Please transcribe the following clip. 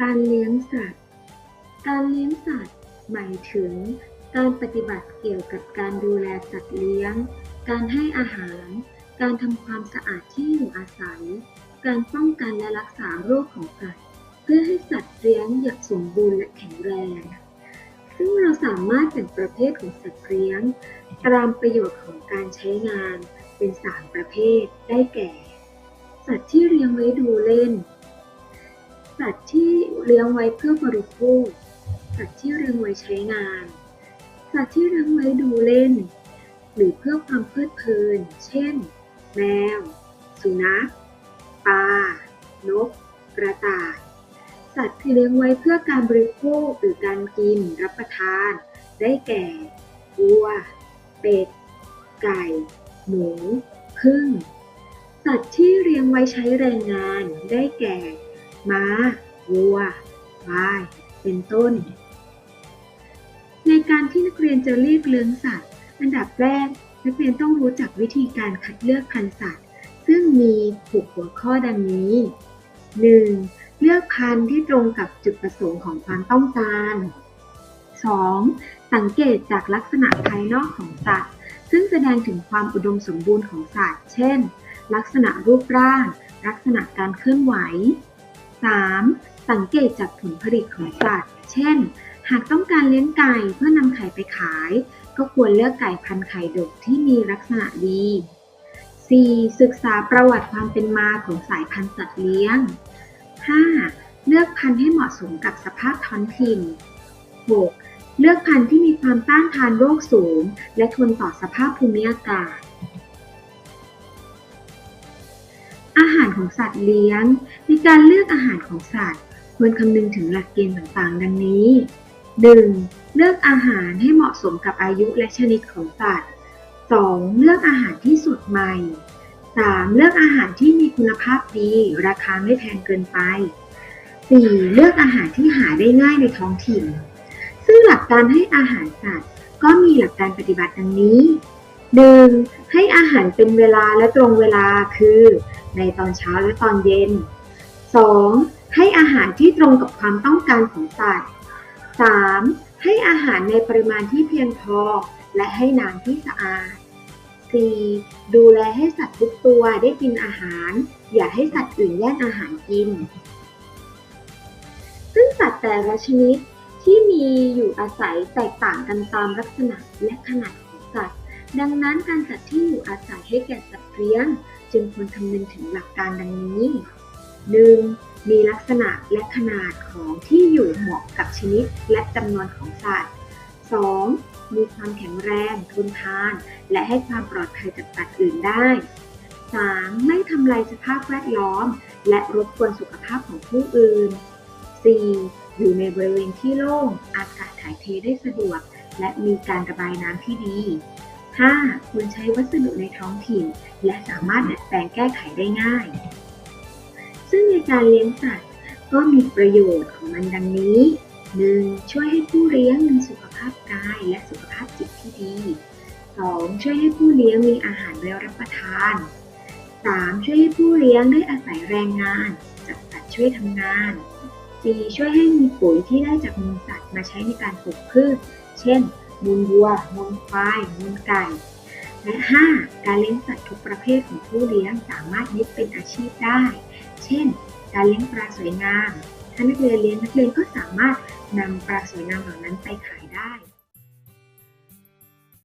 การเลี้ยงสัตว์ การเลี้ยงสัตว์ หมายถึง การปฏิบัติเกี่ยวกับการดูแลสัตว์เลี้ยง การให้อาหาร การทำความสะอาดที่อยู่อาศัย การป้องกันและรักษาโรคของสัตว์ เพื่อให้สัตว์เลี้ยงอย่างสมบูรณ์และแข็งแรง ซึ่งเราสามารถแบ่งประเภทของสัตว์เลี้ยง ตามประโยชน์ของการใช้งานเป็นสามประเภท ได้แก่ สัตว์ที่เลี้ยงไว้ดูเล่น สัตว์ที่เลี้ยงไว้เพื่อบริโภค สัตว์ที่เลี้ยงไว้ใช้งาน สัตว์ที่เลี้ยงไว้ดูเล่น หรือเพื่อความเพลิดเพลิน เช่น แมว สุนัข ปลา นก กระต่าย สัตว์ที่เลี้ยงไว้เพื่อการบริโภคหรือการกิน รับประทาน ได้แก่วัว เป็ด ไก่ หมูผึ้งสัตว์ที่เลี้ยงไว้ใช้แรงงาน ได้แก่ ม้า วัวควาย เป็นต้น ในการที่นักเรียนจะเรียกเลี้ยงสัตว์ อันดับแรก นักเรียนต้องรู้จักวิธีการคัดเลือกพันธุ์สัตว์ ซึ่งมี6หัวข้อดังนี้ 1. เลือกพันธุ์ที่ตรงกับจุดประสงค์ของความต้องการ 2. สังเกตจากลักษณะภายนอกของสัตว์ ซึ่งแสดงถึงความอุดมสมบูรณ์ของสัตว์ เช่น ลักษณะรูปร่าง ลักษณะการเคลื่อนไหว 3. สังเกตจากผลผลิตของสัตว์ เช่น หากต้องการเลี้ยงไก่เพื่อนำไข่ไปขาย ก็ควรเลือกไก่พันธุ์ไข่ดกที่มีลักษณะดี 4. ศึกษาประวัติความเป็นมาของสายพันธุ์สัตว์เลี้ยง 5. เลือกพันธุ์ให้เหมาะสมกับสภาพท้องถิ่น 6. เลือกพันธุ์ที่มีความต้านทานโรคสูง และทนต่อสภาพภูมิอากาศาหารของสัตว์เลี้ยง ในการเลือกอาหารของสัตว์ ควรคำนึงถึงหลักเกณฑ์ต่างๆ ดังนี้ 1. เลือกอาหารให้เหมาะสมกับอายุและชนิดของสัตว์ 2. เลือกอาหารที่สดใหม่ 3. เลือกอาหารที่มีคุณภาพดี ราคาไม่แพงเกินไป 4. เลือกอาหารที่หาได้ง่ายในท้องถิ่น ซึ่งหลักการให้อาหารสัตว์ก็มีหลักการปฏิบัติดังนี้ 1. ให้อาหารเป็นเวลาและตรงเวลาคือ ในตอนเช้าและตอนเย็น 2. ให้อาหารที่ตรงกับความต้องการของสัตว์ 3. ให้อาหารในปริมาณที่เพียงพอ และให้น้ำที่สะอาด 4. ดูแลให้สัตว์ทุกตัวได้กินอาหาร อย่าให้สัตว์อื่นแย่งอาหารกิน ซึ่งสัตว์แต่ละชนิดที่มีอยู่อาศัยแตกต่างกันตามลักษณะและขนาดของสัตว์ ดังนั้นการจัดที่อยู่อาศัยให้แก่สัตว์เลี้ยง จึงควรคำนึงถึงหลักการดังนี้ 1. มีลักษณะและขนาดของที่อยู่เหมาะกับชนิดและจำนวนของสัตว์ 2. มีความแข็งแรงทนทาน และให้ความปลอดภัยจากสัตว์อื่นได้ 3. ไม่ทำลายสภาพแวดล้อม และรบกวนสุขภาพของผู้อื่น 4. อยู่ในบริเวณที่โล่ง อากาศถ่ายเทได้สะดวก และมีการระบายน้ำที่ดี 5. ควรใช้วัสดุในท้องถิ่น และสามารถดัดแปลงแก้ไขได้ง่าย ซึ่งในการเลี้ยงสัตว์ก็มีประโยชน์ของมันดังนี้ 1. ช่วยให้ผู้เลี้ยงมีสุขภาพกายและสุขภาพจิตที่ดี 2. ช่วยให้ผู้เลี้ยงมีอาหารไว้รับประทาน 3. ช่วยให้ผู้เลี้ยงได้อาศัยแรงงาน จากสัตว์ช่วยทำงาน 4. ช่วยให้มีปุ๋ยที่ได้จากมูลสัตว์มาใช้ในการปลูกพืช เช่น มูลวัวมูลควาย มูลไก่ และ 5. การเลี้ยงสัตว์ทุกประเภทของผู้เลี้ยงสามารถยึดเป็นอาชีพได้ เช่น การเลี้ยงปลาสวยงาม ถ้านักเรียนเลี้ยงนักเรียนก็สามารถนำปลาสวยงามเหล่านั้นไปขายได้